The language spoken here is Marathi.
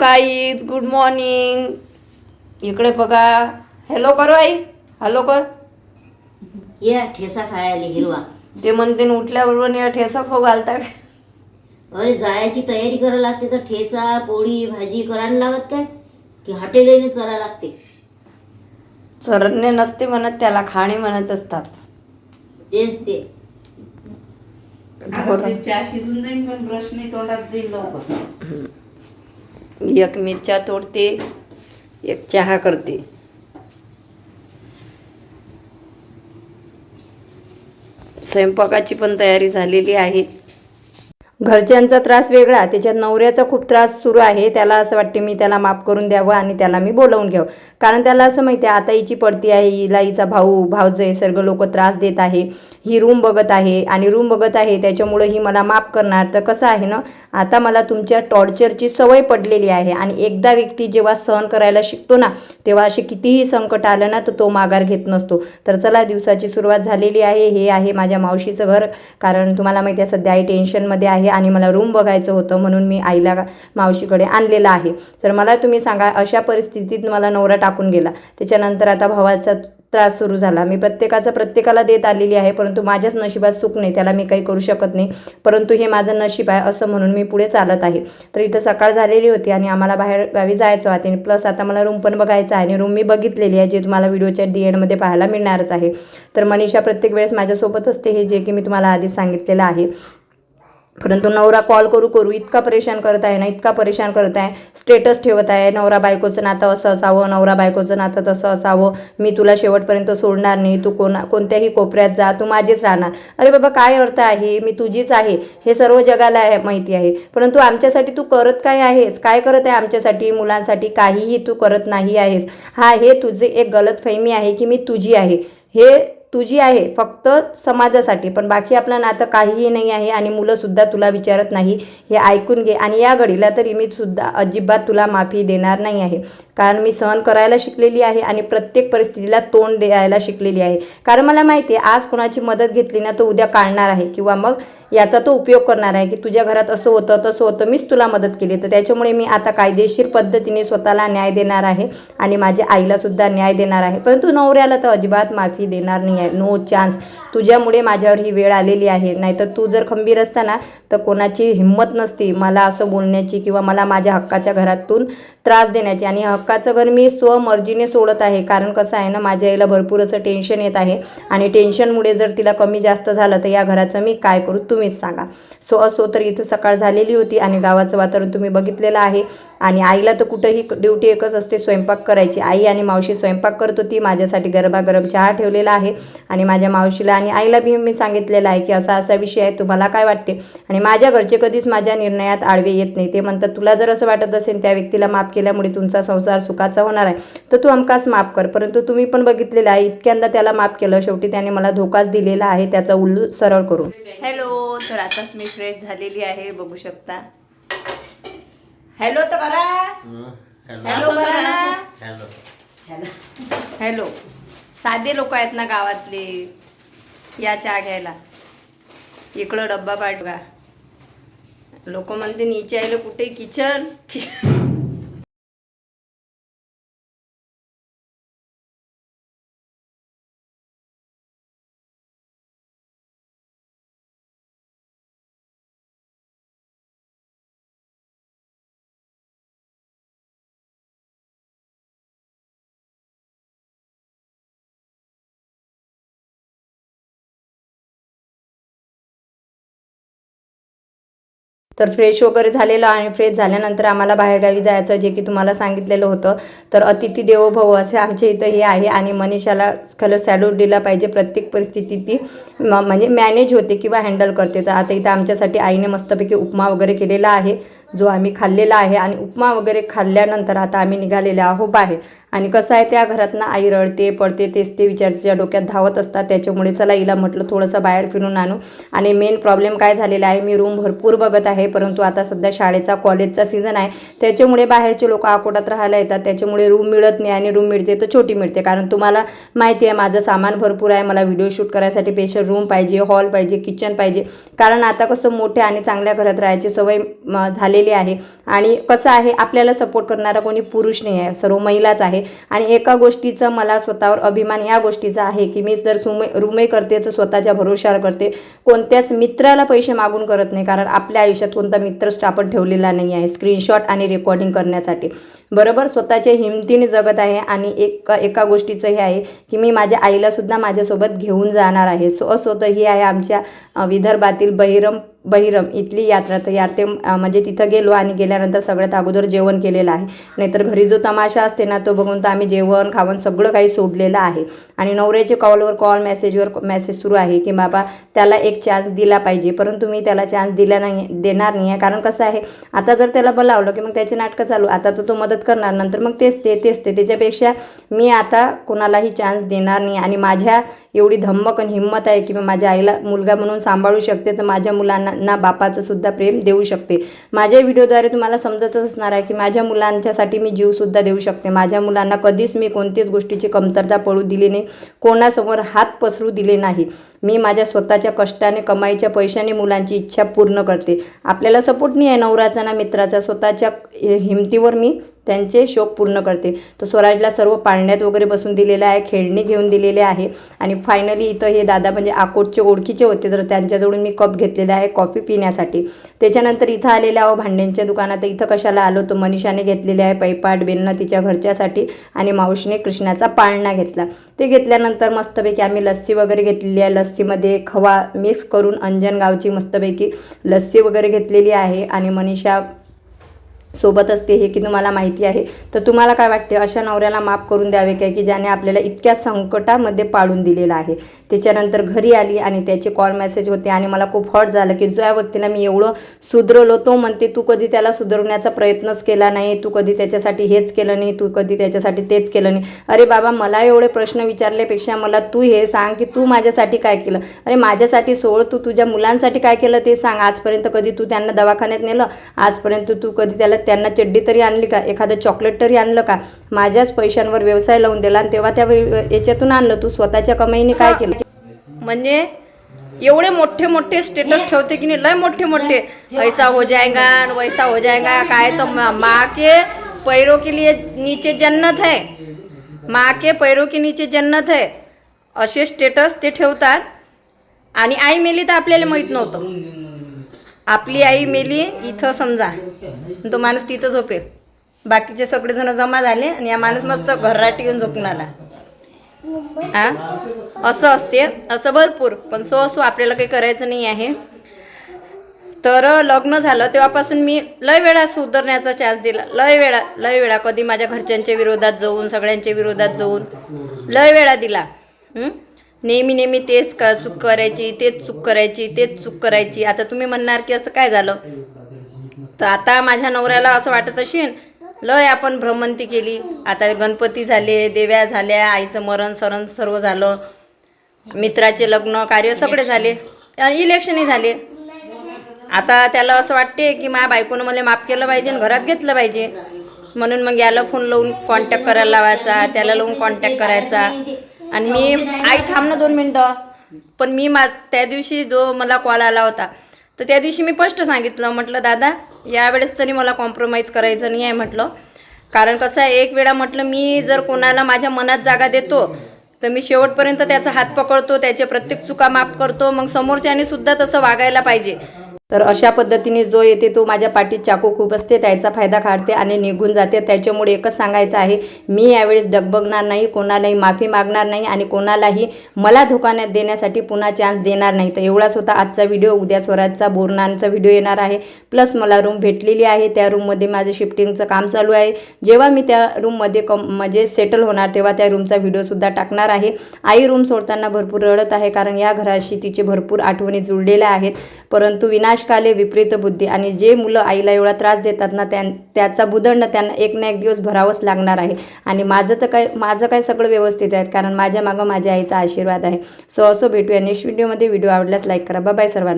गाईज गुड मॉर्निंग इकडे बघा. हॅलो करो आई हॅलो कर. या ठेसा खायला हिरवा. ते म्हणते न उठल्याबरोबर या ठेसाच हो घालता काय अरे जायची तयारी करायला लागते तर ठेसा पोळी भाजी करायला लागत काय? की हॉटेलने चरा लागते. चरणे नसते म्हणत त्याला खाणे म्हणत असतात. तेच ते. आता ते चहा शिजून जाईल पण ब्रश नाही तोंडात जाईल लवकर. एक मिरच्या तोडते एक चहा करते. स्वयंपाकाची पण तयारी झालेली आहे. घरच्यांचा त्रास वेगळा त्याच्यात नवऱ्याचा खूप त्रास सुरू आहे त्याला असं वाटते मी त्याला माफ करून द्यावं आणि त्याला मी बोलवून घ्यावं. कारण त्याला असं माहिती आहे आता हिची पडती आहे हिला हिचा भाऊ भाऊजे सर्व लोक त्रास देत आहे ही रूम बघत आहे आणि रूम बघत आहे त्याच्यामुळं ही मला माफ करणार. तर कसं आहे ना आता मला तुमच्या टॉर्चरची सवय पडलेली आहे आणि एकदा व्यक्ती जेव्हा सहन करायला शिकतो ना तेव्हा असे कितीही संकट आलं ना तर तो माघार घेत नसतो. तर चला दिवसाची सुरुवात झालेली आहे हे आहे माझ्या मावशीचं घर. कारण तुम्हाला माहिती आहे सध्या आई टेन्शनमध्ये आहे आणि मला रूम बघायचं होतं म्हणून मी आईला मावशीकडे आणलेलं आहे. तर मला तुम्ही सांगा अशा परिस्थितीत मला नवरा टाकून गेला. त्याच्यानंतर आता भावाचा त्रास सुरू झाला. मी प्रत्येकाचा प्रत्येकाला देत आलेली आहे परंतु माझ्याच नशिबात सुख नाही त्याला मी काही करू शकत नाही. परंतु हे माझं नशीब आहे असं म्हणून मी पुढे चालत आहे. तर इथं सकाळ झालेली होती आणि आम्हाला बाहेर गावी जायचं होते. आणि प्लस आता मला रूम पण बघायचं आहे आणि रूम मी बघितलेली आहे जे तुम्हाला व्हिडिओच्या डी एडमध्ये पाहायला मिळणारच आहे. तर मनीषा प्रत्येक वेळेस माझ्यासोबत असते हे जे की मी तुम्हाला आधीच सांगितलेलं आहे. परंतु नवरा कॉल करू करू इतका परेशान करत आहे ना इतका परेशान करत आहे. स्टेटस ठेवत आहे नवरा बायकोचं नातं असं असावं नवरा बायकोचं नातं तसं असावं मी तुला शेवटपर्यंत सोडणार नाही तू कोणा कोणत्याही कोपऱ्यात जा तू माझीच राहणार. अरे बाबा काय अर्थ आहे? मी तुझीच आहे. हे सर्व जगाला आहे माहिती आहे. परंतु आमच्यासाठी तू करत काय आहेस? काय करत आहे आमच्यासाठी मुलांसाठी? काहीही तू करत नाही आहेस. हा हे तुझे एक गलतफहमी आहे की मी तुझी आहे. हे तुझी आहे फक्त समाजासाठी पण बाकी आपलं नातं काहीही नाही आहे आणि मुलंसुद्धा तुला विचारत नाही हे ऐकून घे. आणि या घडीला तरी मी सुद्धा अजिबात तुला माफी देणार नाही आहे. कारण मी सहन करायला शिकलेली आहे आणि प्रत्येक परिस्थितीला तोंड द्यायला शिकलेली आहे. कारण मला माहिती आहे आज कोणाची मदत घेतली ना तो उद्या काढणार आहे. किंवा मग याचा तो उपयोग करणार आहे की तुझ्या घरात असं होतं तसं होतं मीच तुला मदत केली. तर त्याच्यामुळे मी आता कायदेशीर पद्धतीने स्वतःला न्याय देणार आहे आणि माझ्या आईलासुद्धा न्याय देणार आहे. परंतु नवऱ्याला तर अजिबात माफी देणार नाही आहे. नो चान्स तुझ्यामुळे माझ्यावर ही वेळ आलेली आहे. नाहीतर तू जर खंबीर असता ना तर कोणाची हिंमत नसती मला असं बोलण्याची किंवा मला माझ्या हक्काच्या घरातून त्रास देण्याची. आणि हक्काचं घर मी स्वमर्जीने सोडत आहे. कारण कसं आहे ना माझ्या आईला भरपूर असं टेन्शन येत आहे. आणि टेन्शनमुळे जर तिला कमी जास्त झालं तर या घराचं मी काय करू? तुम्ही तुम्हीच सांगा. सो असो तर इथं सकाळ झालेली होती आणि गावाचं वातावरण तुम्ही बघितलेलं आहे. आणि आईला तर कुठंही ड्युटी एकच असते स्वयंपाक करायची. आई आणि मावशी स्वयंपाक करत होती माझ्यासाठी गरबागरम चहा ठेवलेला आहे. आणि माझ्या मावशीला आणि आईला बी मी सांगितलेलं आहे की असा असा विषय आहे तुम्हाला काय वाटते? आणि माझ्या घरचे कधीच माझ्या निर्णयात आडवे येत नाही. ते म्हणतात तुला जर असं वाटत असेल त्या व्यक्तीला माफ केल्यामुळे तुमचा संसार सुखाचा होणार आहे तर तू हमखास माफ कर. परंतु तुम्ही पण बघितलेलं आहे इतक्यांदा त्याला माफ केलं शेवटी त्याने मला धोकाच दिलेला आहे त्याचा उल्लू सरळ करून. हॅलो तर आताच मी फ्रेश झालेली आहे बघू शकता. हॅलो तर करा हॅलो करा ना हॅलो साधे लोक आहेत ना गावातले. या चहा घ्यायला. इकडं डब्बा पाठवा. लोक म्हणते नीचे आले कुठे? किचन. तर फ्रेश वगैरे झालेलं आणि फ्रेश झाल्यानंतर आम्हाला बाहेरगावी जायचं जे की तुम्हाला सांगितलेलं होतं. तर अतिथी देवो भव असे आमच्या इथं हे आहे आणि मनीषाला खरं सॅल्यूट दिला पाहिजे. प्रत्येक परिस्थिती ती म- म्हणजे मॅनेज होते किंवा हँडल करते. तर आता इथं आमच्यासाठी आईने मस्तपैकी उपमा वगैरे केलेला आहे जो आम्ही खाल्लेला आहे. आणि उपमा वगैरे खाल्ल्यानंतर आता आम्ही निघालेले आहो बाहेर. आणि कसं आहे त्या घरातनं आई रडते पडते तेच ते विचार तिच्या डोक्यात धावत असतात. त्याच्यामुळे चला हिला म्हटलं थोडंसं बाहेर फिरून आणू. आणि मेन प्रॉब्लेम काय झालेला आहे मी रूम भरपूर बघत आहे परंतु आता सध्या शाळेचा कॉलेजचा सीझन आहे. त्याच्यामुळे बाहेरचे लोक आकोटात राहायला येतात. त्याच्यामुळे रूम मिळत नाही आणि रूम मिळते तर छोटी मिळते. कारण तुम्हाला माहिती आहे माझं सामान भरपूर आहे. मला व्हिडिओ शूट करायसाठी स्पेशल रूम पाहिजे हॉल पाहिजे किचन पाहिजे. कारण आता कसं मोठ्या आणि चांगल्या घरात राहायची सवय झालेली आहे. आणि कसं आहे आपल्याला सपोर्ट करणारा कोणी पुरुष नाही आहे. सर्व महिलाच आहे आणि एका गोष्टीचा मला स्वतःवर अभिमान या गोष्टीचा आहे की मी जर सुमे रुमे करते तर स्वतःच्या भरोशावर करते. कोणत्याच मित्राला पैसे मागून करत नाही कारण आपल्या आयुष्यात कोणता मित्रच आपण ठेवलेला नाही आहे. स्क्रीनशॉट आणि रेकॉर्डिंग करण्यासाठी. बरोबर? स्वतःच्या हिमतीने जगत आहे आणि एक एका गोष्टीचं हे आहे की मी माझ्या आईलासुद्धा माझ्यासोबत घेऊन जाणार आहे. सो असं तर ही आहे आमच्या विदर्भातील बहिरम बहिरम इथली यात्रा तर यात्रे म्हणजे तिथं गेलो आणि गेल्यानंतर सगळ्यात अगोदर जेवण केलेलं आहे. नाहीतर घरी जो तमाशा असते ना तो बघून तर आम्ही जेवण खावण सगळं काही सोडलेलं आहे. आणि नवऱ्याचे कॉलवर कॉल मेसेजवर मेसेज सुरू आहे की बाबा त्याला एक चान्स दिला पाहिजे. परंतु मी त्याला चान्स दिला नाही देणार नाही आहे. कारण कसं आहे आता जर त्याला बोलावलं की मग त्याचे नाटकं चालू आता तर तो मदत करणार. नंतर मग तेच ते तेच ते. त्याच्यापेक्षा मी आता कोणालाही चान्स देणार नाही. आणि माझ्या एवढी धम्मक आणि हिंमत आहे की मी माझ्या आईला मुलगा म्हणून सांभाळू शकते तर माझ्या मुलांना ना बापाचं सुद्धा प्रेम देऊ शकते. माझ्या व्हिडिओद्वारे तुम्हाला समजतच असणार आहे की माझ्या मुलांच्यासाठी मी जीवसुद्धा देऊ शकते. माझ्या मुलांना कधीच मी कोणतीच गोष्टीची कमतरता पडू दिली नाही कोणासमोर हात पसरू दिले नाही. मी माझ्या स्वतःच्या कष्टाने कमाईच्या पैशाने मुलांची इच्छा पूर्ण करते. आपल्याला सपोर्ट नाही आहे नवराचा ना मित्राचा. स्वतःच्या हिमतीवर मी त्यांचे शोक पूर्ण करते. तर स्वराजला सर्व पाळण्यात वगैरे बसून दिलेलं आहे खेळणी घेऊन दिलेले आहे. आणि फायनली इथं हे दादा म्हणजे आकोटचे ओळखीचे होते. तर त्यांच्याजवळून मी कप घेतलेला आहे कॉफी पिण्यासाठी. त्याच्यानंतर इथं आलेल्या आहो भांड्यांच्या दुकानात. इथं कशाला आलो? तर मनीषाने घेतलेले आहे पैपाट बेलणं तिच्या घरच्यासाठी आणि मावशीने कृष्णाचा पाळणा घेतला. ते घेतल्यानंतर मस्तपैकी आम्ही लस्सी वगैरे घेतलेली आहे. लस्सी लस्सीमध्ये खवा मिक्स करून अंजनगावची मस्तपैकी लस्सी वगैरे घेतलेली आहे आणि मनीषा सोबत असते हे की तुम्हाला माहिती आहे. तर तुम्हाला काय वाटते? अशा नवऱ्याला माफ करून द्यावे काय? की ज्याने आपल्याला इतक्या संकटामध्ये पाडून दिलेलं आहे. त्याच्यानंतर घरी आली आणि त्याचे कॉल मेसेज होते आणि मला खूप हॉट झालं की ज्या व्यक्तीला मी एवढं सुधरवलो तो म्हणते तू कधी त्याला सुधरवण्याचा प्रयत्नच केला नाही. तू कधी त्याच्यासाठी हेच केलं नाही. तू कधी त्याच्यासाठी तेच केलं नाही. अरे बाबा मला एवढे प्रश्न विचारल्यापेक्षा मला तू हे सांग की तू माझ्यासाठी काय केलं? अरे माझ्यासाठी सोड तू तुझ्या मुलांसाठी काय केलं ते सांग. आजपर्यंत कधी तू त्यांना दवाखान्यात नेलं? आजपर्यंत तू कधी त्याला त्यांना चड्डी तरी आणली का? एखादं चॉकलेट तरी आणलं का? माझ्याच पैशांवर व्यवसाय लावून दिला आणि तेव्हा त्या याच्यातून आणलं. तू स्वतःच्या कमाईने काय केलं? म्हणजे एवढे मोठे मोठे स्टेटस ठेवते की नाही? लय मोठे मोठे. ऐसा हो जाएगा न वैसा हो जाएगा काय तो मा माँ के पैरों के लिए नीचे जन्नत है. माँ के पैरों के नीचे जन्नत है. असे स्टेटस ते ठेवतात. आणि आई मेली तर आपल्याला माहीत नव्हतं. आपली आई मेली इथं समजा. तो माणूस तिथं झोपेल. बाकीचे सगळेजण जमा झाले आणि या माणूस मस्त घरात येऊन झोपून आला. हा असं असते. असं भरपूर. पण सो असो आपल्याला काही करायचं नाही आहे. तर लग्न झालं. तेव्हापासून मी लय वेळा सुधारण्याचा चान्स दिला. लय वेळा लय वेळा. कधी माझ्या घरच्यांच्या विरोधात जाऊन सगळ्यांच्या विरोधात जाऊन. लय वेळा दिला. नेहमी नेहमी तेच का चूक करायची तेच चूक करायची तेच चूक करायची. आता तुम्ही म्हणणार की असं काय झालं? तर आता माझ्या नवऱ्याला असं वाटत असेल लय आपण भ्रमंती केली. आता गणपती झाले देव्या झाल्या आईचं मरण सरण सर्व झालं. मित्राचे लग्न कार्य सगळे झाले. इलेक्शनही झाले. आता त्याला असं वाटते की माझ्या बायकोनं मला माफ केलं पाहिजे आणि घरात घेतलं पाहिजे. म्हणून मग याला फोन लावून कॉन्टॅक्ट करायला लावायचा त्याला लावून कॉन्टॅक्ट करायचा. आणि मी आई थांब ना दोन मिनटं. पण मी मा त्या दिवशी जो मला कॉल आला होता तर त्या दिवशी मी स्पष्ट सांगितलं म्हटलं दादा यावेळेस तरी मला कॉम्प्रोमाइज करायचं नाही आहे म्हटलं. कारण कसं आहे एक वेळा म्हटलं मी जर कोणाला माझ्या मनात जागा देतो तर मी शेवटपर्यंत त्याचा हात पकडतो त्याचे प्रत्येक चुका माफ करतो मग समोरच्याने सुद्धा तसं वागायला पाहिजे. तर अशा पद्धतीने जो येते तो माझ्या पाठीत चाकू खूप असते त्याचा फायदा काढते आणि निघून जाते. त्याच्यामुळे एकच सांगायचं आहे मी यावेळेस डगबगणार नाही कोणालाही माफी मागणार नाही आणि कोणालाही मला धोकाण्यात देण्यासाठी पुन्हा चान्स देणार नाही. तर एवढाच होता आजचा व्हिडिओ उद्या स्वराजचा बोरणांचा व्हिडिओ येणार आहे. प्लस मला रूम भेटलेली आहे. त्या रूममध्ये माझं शिफ्टिंगचं काम चालू आहे. जेव्हा मी त्या रूममध्ये कम म्हणजे सेटल होणार तेव्हा त्या रूमचा व्हिडिओसुद्धा टाकणार आहे. आई रूम सोडताना भरपूर रडत आहे कारण या घराशी तिचे भरपूर आठवणी जुळलेल्या आहेत. परंतु विना विनाशकाले विपरीत बुद्धी. आणि जे मुलं आईला एवढा त्रास देतात ना त्यां त्याचा बुदंड त्यांना एक ना एक दिवस भरावंच लागणार आहे. आणि माझं तर काय माझं काय सगळं व्यवस्थित आहे कारण माझ्या मागं माझ्या आईचा आशीर्वाद आहे. सो असं भेटूया. नेक्स्ट व्हिडिओमध्ये व्हिडिओ आवडल्यास लाईक करा. बाय सर्वांना.